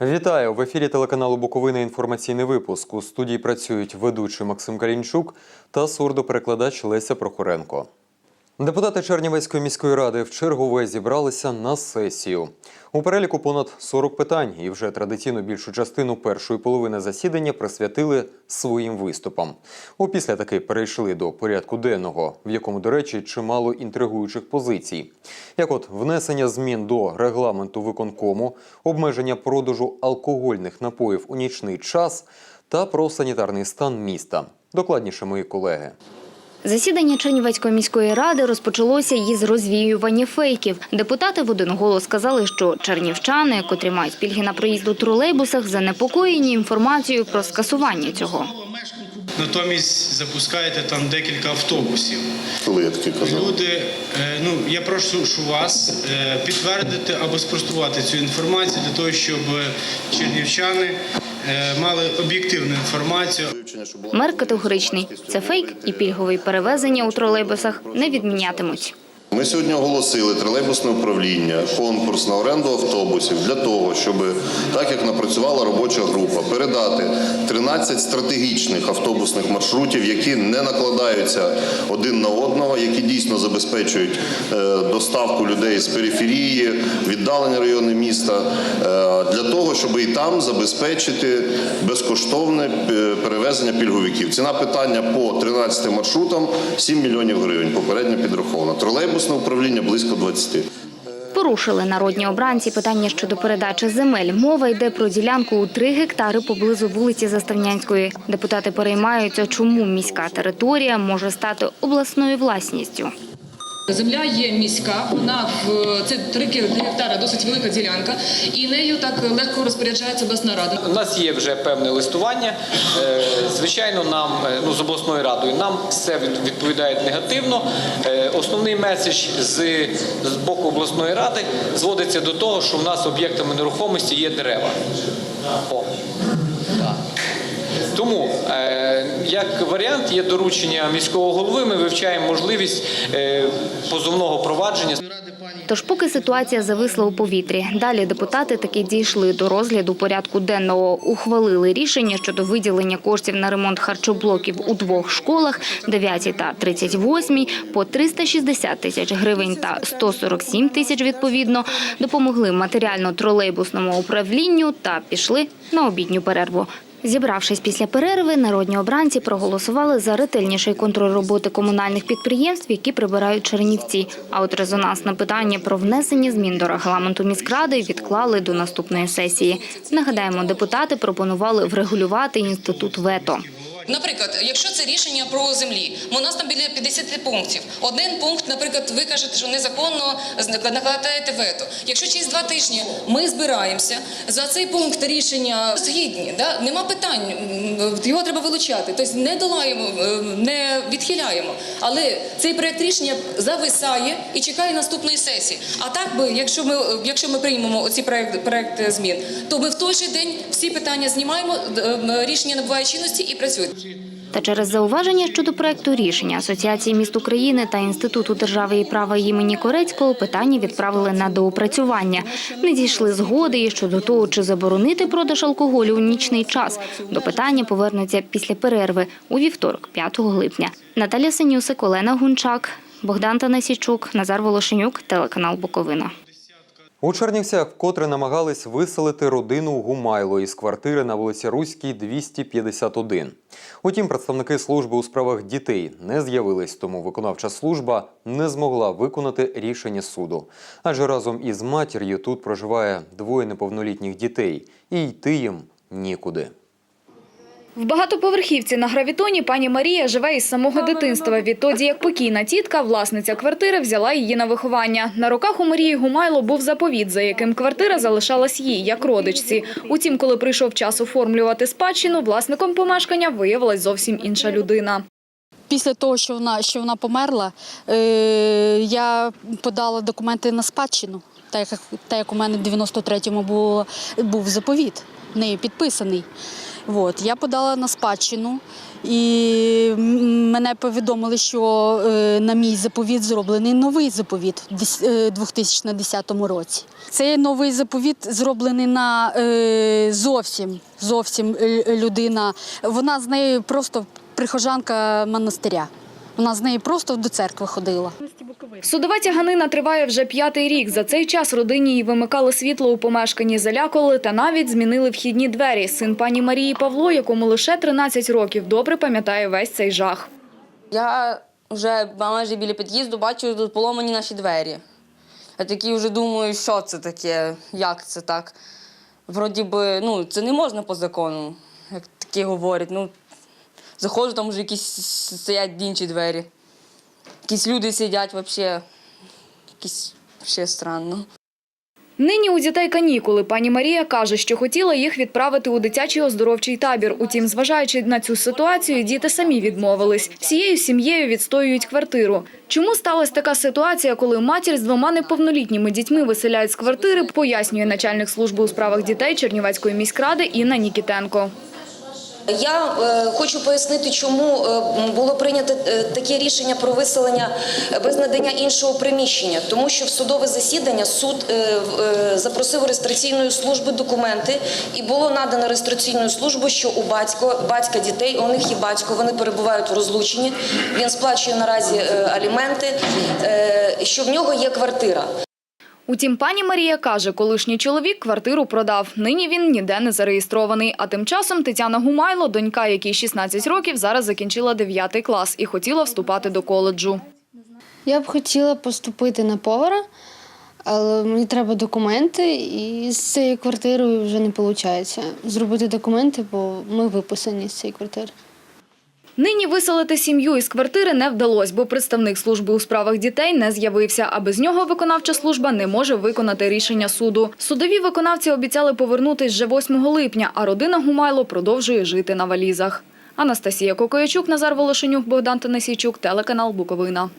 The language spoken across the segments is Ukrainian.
Вітаю в ефірі телеканалу Буковина. Інформаційний випуск. У студії працюють ведучий Максим Калінчук та сурдоперекладач Леся Прохоренко. Депутати Чернівецької міської ради в чергове зібралися на сесію. У переліку понад 40 питань, і вже традиційно більшу частину першої половини засідання присвятили своїм виступам. Опісля таки перейшли до порядку денного, в якому, до речі, чимало інтригуючих позицій, як от внесення змін до регламенту виконкому, обмеження продажу алкогольних напоїв у нічний час та про санітарний стан міста. Докладніше мої колеги. Засідання Чернівецької міської ради розпочалося із розвіювання фейків. Депутати в один голос сказали, що чернівчани, котрі мають пільги на проїзд у тролейбусах, занепокоєні інформацією про скасування цього. Натомість запускаєте там декілька автобусів. Коли я таке казав? Люди, е, ну я прошу що вас е, підтвердити або спростувати цю інформацію для того, щоб чернівчани мали об'єктивну інформацію. Мер категоричний. Це фейк і пільгові перевезення у тролейбусах не відмінятимуть. Ми сьогодні оголосили тролейбусне управління, конкурс на оренду автобусів для того, щоб, так як напрацювала робоча група, передати 13 стратегічних автобусних маршрутів, які не накладаються один на одного, які дійсно забезпечують е, доставку людей з периферії, віддалення райони міста, е, для того, щоб і там забезпечити безкоштовне е, перевезення пільговиків. Ціна питання по 13 маршрутам 7 мільйонів гривень, попередньо підраховано. Тролейбусне управління близько 20. Порушили народні обранці питання щодо передачі земель. Мова йде про ділянку у 3 гектари поблизу вулиці Заставнянської. Депутати переймаються, чому міська територія може стати обласною власністю. Земля є міська, вона в це 3 гектара, досить велика ділянка, і нею так легко розпоряджається обласна рада. У нас є вже певне листування. Е, Звичайно, нам е, ну з обласною радою нам все від- відповідає негативно. Е, Основний меседж з, з боку обласної ради зводиться до того, що в нас об'єктами нерухомості є дерева. О. Тому, е, як варіант, є доручення міського голови. Ми вивчаємо можливість е, позовного провадження. Тож, поки ситуація зависла у повітрі, далі депутати таки дійшли до розгляду порядку денного. Ухвалили рішення щодо виділення коштів на ремонт харчоблоків у двох школах 9 та 38 по 360 тисяч гривень та 147 тисяч відповідно. Допомогли матеріально-тролейбусному управлінню та пішли на обідню перерву. Зібравшись після перерви, народні обранці проголосували за ретельніший контроль роботи комунальних підприємств, які прибирають Чернівці. А от резонансне питання про внесення змін до регламенту міськради відклали до наступної сесії. Нагадаємо, депутати пропонували врегулювати інститут вето. Наприклад, якщо це рішення про землі, у нас там біля 50 пунктів. Один пункт, наприклад, ви кажете, що незаконно накладаєте вето. Якщо через два тижні ми збираємося за цей пункт рішення згідні, да? нема питань, його треба вилучати. Тобто не долаємо, е, не відхиляємо. Але цей проект рішення зависає і чекає наступної сесії. А так би, якщо ми, якщо ми приймемо оці проект, проект змін, то ми в той же день всі питання знімаємо, рішення набуває чинності і працюють. Та через зауваження щодо проекту рішення Асоціації міст України та Інституту держави і права імені Корецького питання відправили на доопрацювання. Не дійшли згоди і щодо того, чи заборонити продаж алкоголю у нічний час. До питання повернуться після перерви у вівторок, 5 липня. Наталя Синюсик, Олена Гунчак, Богдан Танасічук, Назар Волошенюк, телеканал Буковина. У Чернівцях вкотре намагались виселити родину Гумайло із квартири на вулиці Руській, 251. Утім, представники служби у справах дітей не з'явились, тому виконавча служба не змогла виконати рішення суду. Адже разом із матір'ю тут проживає двоє неповнолітніх дітей, і йти їм нікуди. В багатоповерхівці на гравітоні пані Марія живе із самого дитинства. Відтоді, як покійна тітка, власниця квартири, взяла її на виховання. На руках у Марії Гумайло був заповіт, за яким квартира залишалась їй, як родичці. Утім, коли прийшов час оформлювати спадщину, власником помешкання виявилась зовсім інша людина. Після того, що вона, що вона померла, е, я подала документи на спадщину, так як, так як у мене в 93-му було, був заповіт, нею підписаний. От, я подала на спадщину, і мене повідомили, що е, на мій заповіт зроблений новий заповіт е, 2010 році. Цей новий заповіт зроблений на е, зовсім, зовсім людина. Вона з нею просто прихожанка монастиря. Вона з нею просто до церкви ходила. Судова тяганина триває вже п'ятий рік. За цей час родині їй вимикали світло у помешканні, залякували та навіть змінили вхідні двері. Син пані Марії Павло, якому лише 13 років, добре пам'ятає весь цей жах. Я вже майже біля під'їзду бачу тут поломані наші двері. Я такий вже думаю, що це таке, як це так. Вроді би, ну, це не можна по закону, як такі говорять. Ну, заходжу, там вже якісь стоять інші двері. Якісь люди сидять взагалі. Якісь ще странно. Нині у дітей канікули. Пані Марія каже, що хотіла їх відправити у дитячий оздоровчий табір. Утім, зважаючи на цю ситуацію, діти самі відмовились. Всією сім'єю відстоюють квартиру. Чому сталася така ситуація, коли матір з двома неповнолітніми дітьми виселяють з квартири, пояснює начальник служби у справах дітей Чернівецької міськради Інна Нікітенко. Я е, хочу пояснити, чому е, було прийнято е, таке рішення про виселення без надання іншого приміщення. Тому що в судове засідання суд запросив у реєстраційної служби документи, і було надано реєстраційною службою, що у батько, батька дітей, у них є батько, вони перебувають в розлученні. Він сплачує наразі аліменти, що в нього є квартира. Утім, пані Марія каже, колишній чоловік квартиру продав. Нині він ніде не зареєстрований. А тим часом Тетяна Гумайло, донька, якій 16 років, зараз закінчила 9 клас і хотіла вступати до коледжу. Я б хотіла поступити на повара, але мені треба документи, і з цією квартирою вже не виходить зробити документи, бо ми виписані з цієї квартири. Нині виселити сім'ю із квартири не вдалося, бо представник служби у справах дітей не з'явився, а без нього виконавча служба не може виконати рішення суду. Судові виконавці обіцяли повернутись вже 8 липня, а родина Гумайло продовжує жити на валізах. Анастасія Кокоячук, Назар Волошенюк, Богдан Танасійчук, телеканал Буковина.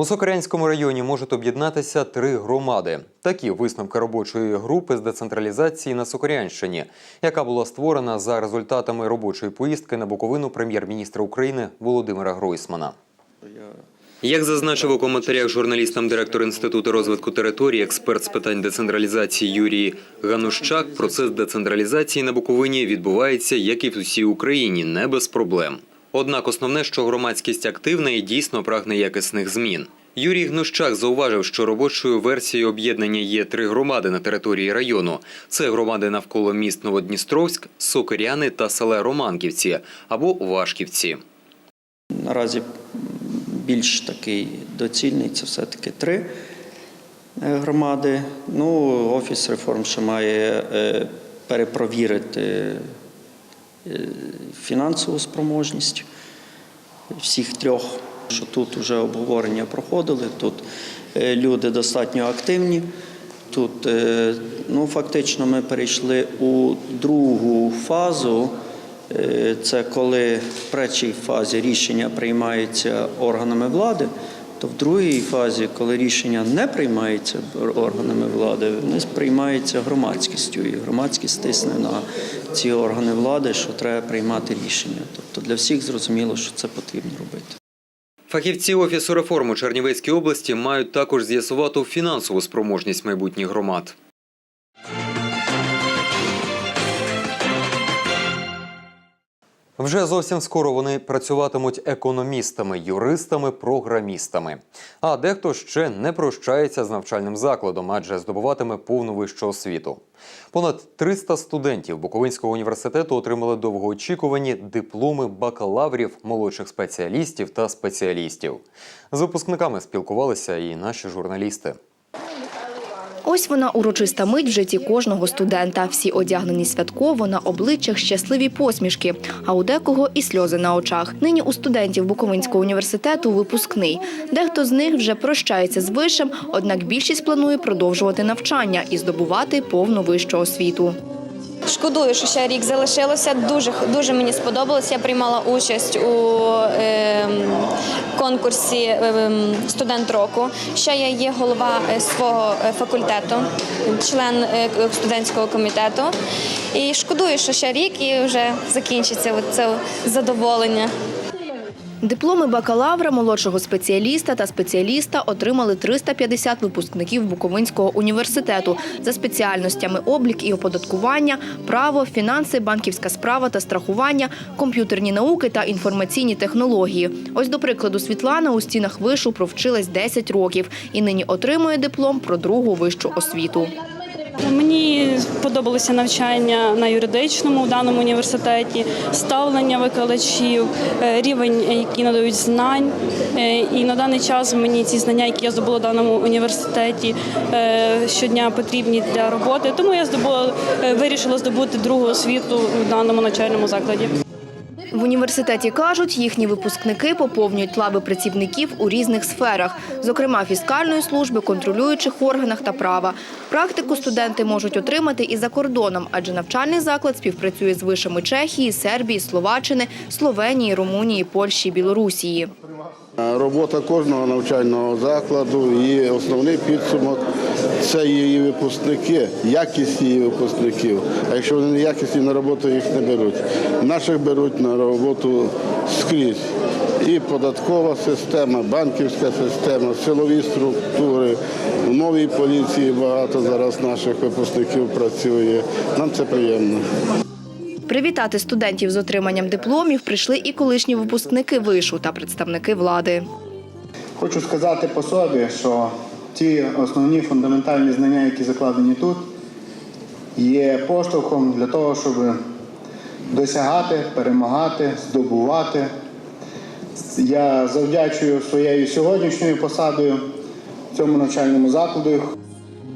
У Сокирянському районі можуть об'єднатися три громади. Такі висновки робочої групи з децентралізації на Сокирянщині, яка була створена за результатами робочої поїздки на Буковину прем'єр-міністра України Володимира Гройсмана. Як зазначив у коментарях журналістам директор Інституту розвитку території, експерт з питань децентралізації Юрій Ганущак, процес децентралізації на Буковині відбувається, як і в усій Україні, не без проблем. Однак основне, що громадськість активна і дійсно прагне якісних змін. Юрій Гнущак зауважив, що робочою версією об'єднання є три громади на території району. Це громади навколо міст Новодністровськ, Сокиряни та села Романківці або Вашківці. Наразі більш такий доцільний це все-таки три е, громади. Ну, Офіс реформ ще має е, перепровірити фінансову спроможність всіх трьох, що тут вже обговорення проходили, тут е, люди достатньо активні. Тут е, ну, фактично ми перейшли у другу фазу. Е, Це коли в першій фазі рішення приймаються органами влади, то в другій фазі, коли рішення не приймається органами влади, вони приймаються громадськістю. І громадськість тисне на ці органи влади, що треба приймати рішення. Тобто для всіх зрозуміло, що це потрібно робити. Фахівці Офісу реформи у Чернівецькій області мають також з'ясувати фінансову спроможність майбутніх громад. Вже зовсім скоро вони працюватимуть економістами, юристами, програмістами. А дехто ще не прощається з навчальним закладом, адже здобуватиме повну вищу освіту. Понад 300 студентів Буковинського університету отримали довгоочікувані дипломи бакалаврів, молодших спеціалістів та спеціалістів. З випускниками спілкувалися і наші журналісти. Ось вона урочиста мить в житті кожного студента. Всі одягнені святково, на обличчях щасливі посмішки, а у декого і сльози на очах. Нині у студентів Буковинського університету випускний. Дехто з них вже прощається з вишем, однак більшість планує продовжувати навчання і здобувати повну вищу освіту. Шкодую, що ще рік залишилося. Дуже дуже мені сподобалось. Я приймала участь у е, конкурсі е, студент року. Ще я є голова е, свого е, факультету, член е, студентського комітету. І шкодую, що ще рік і вже закінчиться це задоволення. Дипломи бакалавра, молодшого спеціаліста та спеціаліста отримали 350 випускників Буковинського університету за спеціальностями облік і оподаткування, право, фінанси, банківська справа та страхування, комп'ютерні науки та інформаційні технології. Ось до прикладу, Світлана у стінах вишу провчилась 10 років і нині отримує диплом про другу вищу освіту. Мені подобалося навчання на юридичному в даному університеті, ставлення викладачів, е, рівень, який надають знань. Е, І на даний час мені ці знання, які я здобула в даному університеті, е, щодня потрібні для роботи. Тому я здобула, е, вирішила здобути другу освіту в даному навчальному закладі. В університеті кажуть, їхні випускники поповнюють лави працівників у різних сферах, зокрема фіскальної служби, контролюючих органах та права. Практику студенти можуть отримати і за кордоном, адже навчальний заклад співпрацює з вишами Чехії, Сербії, Словаччини, Словенії, Румунії, Польщі, Білорусії. Робота кожного навчального закладу і основний підсумок це її випускники, якість її випускників. А якщо вони не якісні, на роботу їх не беруть. Наших беруть на роботу скрізь. І податкова система, банківська система, силові структури, в новій поліції багато зараз наших випускників працює. Нам це приємно. Привітати студентів з отриманням дипломів прийшли і колишні випускники вишу та представники влади. Хочу сказати по собі, що ті основні фундаментальні знання, які закладені тут, є поштовхом для того, щоб досягати, перемагати, здобувати. Я завдячую своєю сьогоднішньою посадою цьому навчальному закладу.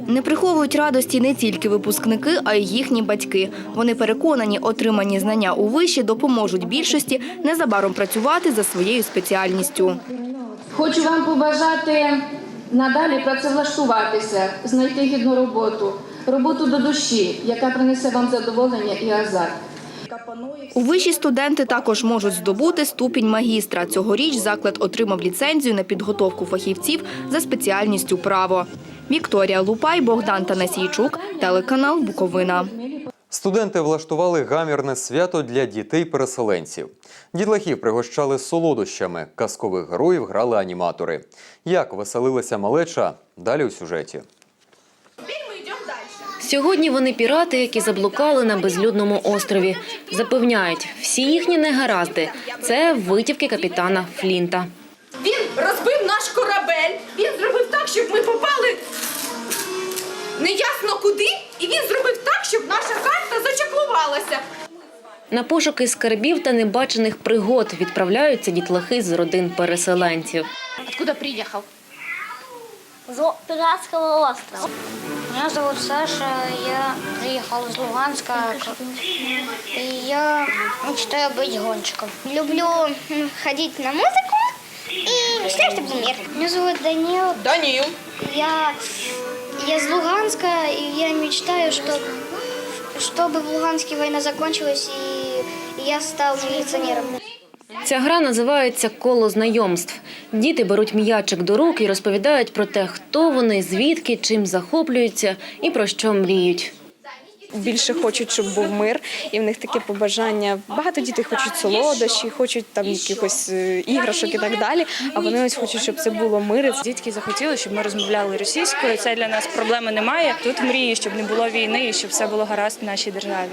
Не приховують радості не тільки випускники, а й їхні батьки. Вони переконані, отримані знання у виші допоможуть більшості незабаром працювати за своєю спеціальністю. Хочу вам побажати надалі працевлаштуватися, знайти гідну роботу, роботу до душі, яка принесе вам задоволення і азарт. У виші студенти також можуть здобути ступінь магістра. Цьогоріч заклад отримав ліцензію на підготовку фахівців за спеціальністю право. Вікторія Лупай, Богдан Танасійчук, телеканал Буковина. Студенти влаштували гамірне свято для дітей-переселенців. Дітлахів пригощали солодощами, казкових героїв грали аніматори. Як веселилася малеча? Далі у сюжеті. Сьогодні вони пірати, які заблукали на безлюдному острові. Запевняють, всі їхні негаразди це витівки капітана Флінта. Він розбив наш корабель. Він зробив так, щоб ми попали неясно куди, і він зробив так, щоб наша карта зачаклувалася. На пошуки скарбів та небачених пригод відправляються дітлахи з родин переселенців. Откуда приїхав? С пиратского острова. Меня зовут Саша, я приехал из Луганска, и я мечтаю быть гонщиком. Люблю м, ходить на музыку и мечтаю, чтобы был мир. Меня зовут Данил. Данил. Я, я из Луганска, и я мечтаю, чтобы, чтобы в Луганске война закончилась, и я стал милиционером. Ця гра називається коло знайомств. Діти беруть м'ячик до рук і розповідають про те, хто вони, звідки, чим захоплюються і про що мріють. Більше хочуть, щоб був мир, і в них таке побажання. Багато дітей хочуть солодощі, хочуть там якихось е, іграшок і так далі. А вони ось хочуть, щоб це було мир. Дітки захотіли, щоб ми розмовляли російською. Це для нас проблеми немає. Тут мрії, щоб не було війни і щоб все було гаразд в нашій державі.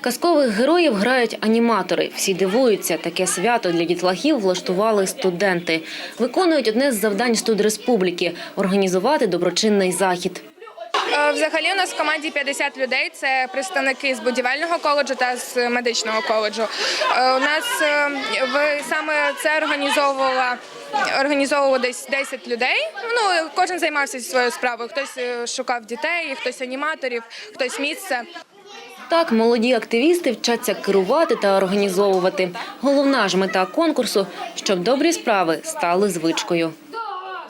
Казкових героїв грають аніматори. Всі дивуються, таке свято для дітлахів влаштували студенти. Виконують одне з завдань студреспубліки – організувати доброчинний захід. Е, Взагалі у нас в команді 50 людей. Це представники з будівельного коледжу та з медичного коледжу. Е, У нас е, в саме це організовувала організовувало десь 10 людей. Ну кожен займався своєю справою. Хтось шукав дітей, хтось аніматорів, хтось місце. Так, молоді активісти вчаться керувати та організовувати. Головна ж мета конкурсу – щоб добрі справи стали звичкою.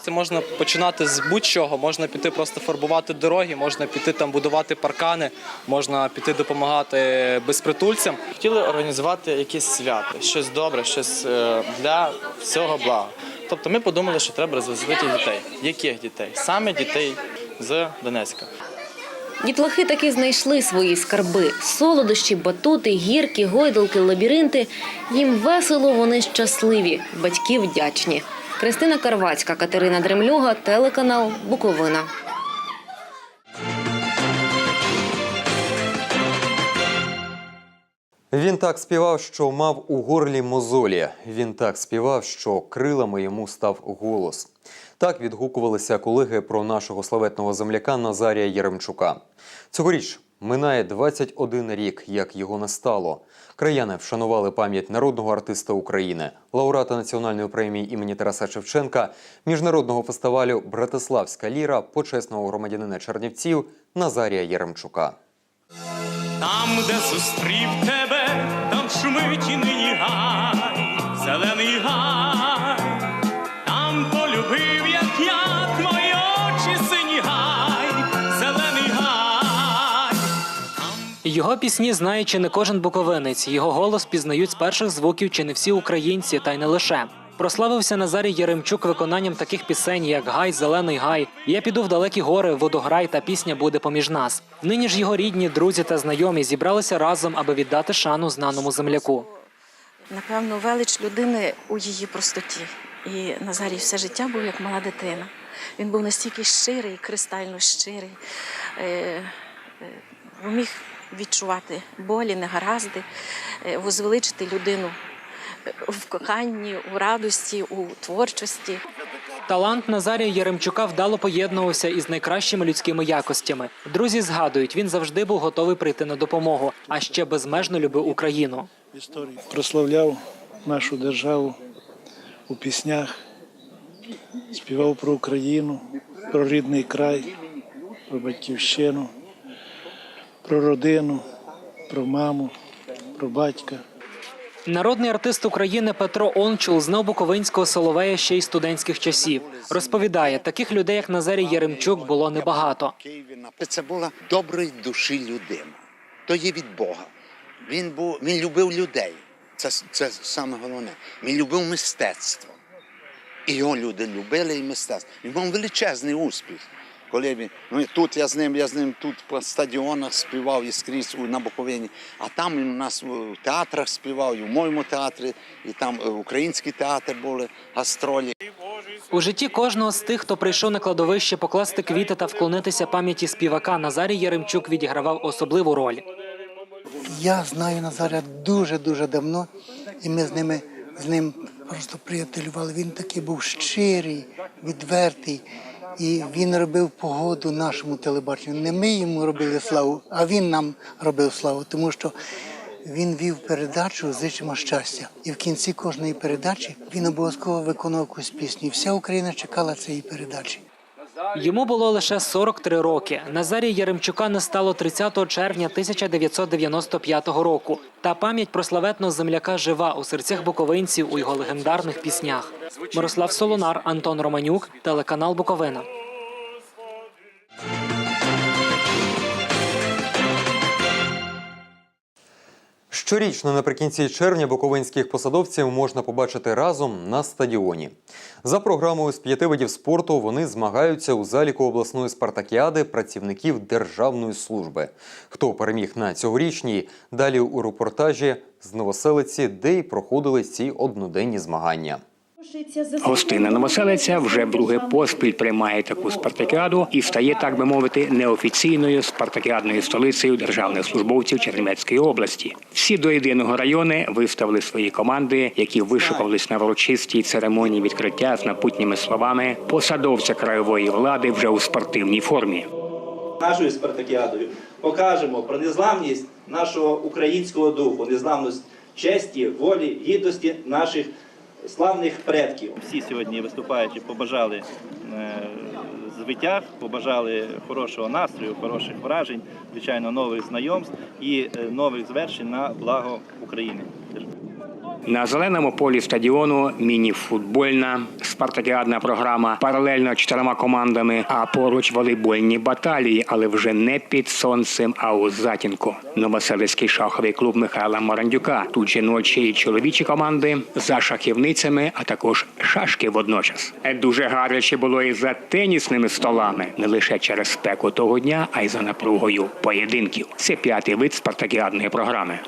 Це можна починати з будь-чого. Можна піти просто фарбувати дороги, можна піти там будувати паркани, можна піти допомагати безпритульцям. Хотіли організувати якесь свято, щось добре, щось е, для всього блага. Тобто ми подумали, що треба розвеселити дітей. Яких дітей? Саме дітей з Донецька. Дітлахи таки знайшли свої скарби: солодощі, батути, гірки, гойдалки, лабіринти. Їм весело, вони щасливі, батьки вдячні. Кристина Карвацька, Катерина Дремлюга, телеканал Буковина. Він так співав, що мав у горлі мозолі. Він так співав, що крилами йому став голос. Так відгукувалися колеги про нашого славетного земляка Назарія Єремчука. Цьогоріч минає 21 рік, як його не стало. Краяни вшанували пам'ять народного артиста України, лауреата національної премії імені Тараса Шевченка, міжнародного фестивалю Братиславська ліра, почесного громадянина Чернівців Назарія Єремчука. Там, де зустрів тебе, там шумить і нині гай, зелений гай, Його пісні знає чи не кожен буковинець. Його голос пізнають з перших звуків чи не всі українці, та й не лише. Прославився Назарій Яремчук виконанням таких пісень, як Гай, Зелений Гай, Я піду в далекі гори, водограй та пісня буде поміж нас. Нині ж його рідні, друзі та знайомі зібралися разом, аби віддати шану знаному земляку. Напевно, велич людини у її простоті. І Назарій все життя був як мала дитина. Він був настільки щирий, кристально щирий, е, міг відчувати болі, негаразди, е, возвеличити людину е, в коханні, у радості, у творчості. Талант Назарія Яремчука вдало поєднувався із найкращими людськими якостями. Друзі згадують, він завжди був готовий прийти на допомогу, а ще безмежно любив Україну. прославляв нашу державу у піснях, співав про Україну, про рідний край, про батьківщину, про родину, про маму, про батька. Народний артист України Петро Ончул знав буковинського соловея ще й студентських часів. Розповідає, таких людей, як Назарій Яремчук, було небагато. Це була доброї душі людина. То є від Бога. Він був, він любив людей. Це, це саме головне. Він любив мистецтво. І його люди любили і мистецтво. Він мав величезний успіх. Коли він, ну, і тут я з ним, я з ним тут по стадіонах співав і скрізь у- на Буковині, а там він у нас в театрах співав, і в моєму театрі, і там е, український театр були гастролі. У житті кожного з тих, хто прийшов на кладовище покласти квіти та вклонитися пам'яті співака, Назарій Яремчук відігравав особливу роль. Я знаю Назаря дуже-дуже давно, і ми з ними з ним просто приятелювали. Він такий був щирий, відвертий. І він робив погоду нашому телебаченню. Не ми йому робили славу, а він нам робив славу, тому що він вів передачу Зичимо щастя. І в кінці кожної передачі він обов'язково виконував якусь пісню. І вся Україна чекала цієї передачі. Йому було лише 43 роки. Назарія Яремчука не стало 30 червня 1995 року. Та пам'ять про славетного земляка жива у серцях буковинців у його легендарних піснях. Мирослав Солонар, Антон Романюк, телеканал Буковина. Щорічно наприкінці червня буковинських посадовців можна побачити разом на стадіоні. За програмою з п'яти видів спорту вони змагаються у заліку обласної спартакіади працівників державної служби. Хто переміг на цьогорічній? Далі у репортажі з Новоселиці, де й проходили ці одноденні змагання. Гостина Новоселиця вже вдруге поспіль приймає таку спартакіаду і стає, так би мовити, неофіційною спартакіадною столицею державних службовців Чернівецької області. Всі до єдиного райони виставили свої команди, які вишукувались на урочистій церемонії відкриття з напутніми словами посадовця краєвої влади вже у спортивній формі. Нашою спартакіадою покажемо про незламність нашого українського духу, незламність честі, волі, гідності наших славних предків. Всі сьогодні виступаючи побажали е, звитяг, побажали хорошого настрою, хороших вражень, звичайно, нових знайомств і е, нових звершень на благо України. На зеленому полі стадіону міні-футбольна спартакіадна програма паралельно чотирма командами, а поруч волейбольні баталії, але вже не під сонцем, а у затінку. Новоселицький шаховий клуб Михайла Марандюка. Тут жіночі і чоловічі команди за шахівницями, а також шашки водночас. Дуже гаряче було і за тенісними столами, не лише через спеку того дня, а й за напругою поєдинків. Це п'ятий вид спартакіадної програми.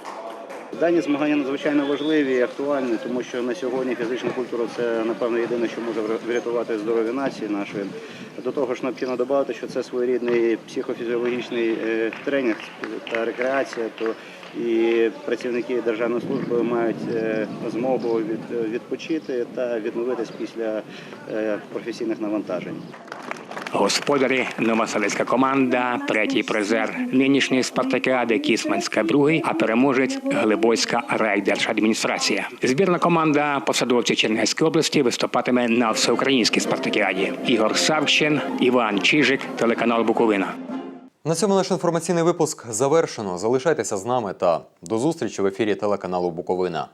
Дані змагання надзвичайно важливі і актуальні, тому що на сьогодні фізична культура це напевно єдине, що може врятувати здоров'я нації нашої. До того ж, необхідно додати, що це своєрідний психофізіологічний е, тренінг та рекреація. То і працівники державної служби мають е, змогу відпочити та відновитись після е, професійних навантажень. Господарі Новоселицька команда, третій призер нинішньої спартакіади Кісманська другий, а переможець Глибоцька райдержадміністрація. Збірна команда посадовців Чернігівської області виступатиме на всеукраїнській спартакіаді. Ігор Савчин, Іван Чижик, телеканал Буковина. На цьому наш інформаційний випуск завершено. Залишайтеся з нами та до зустрічі в ефірі телеканалу Буковина.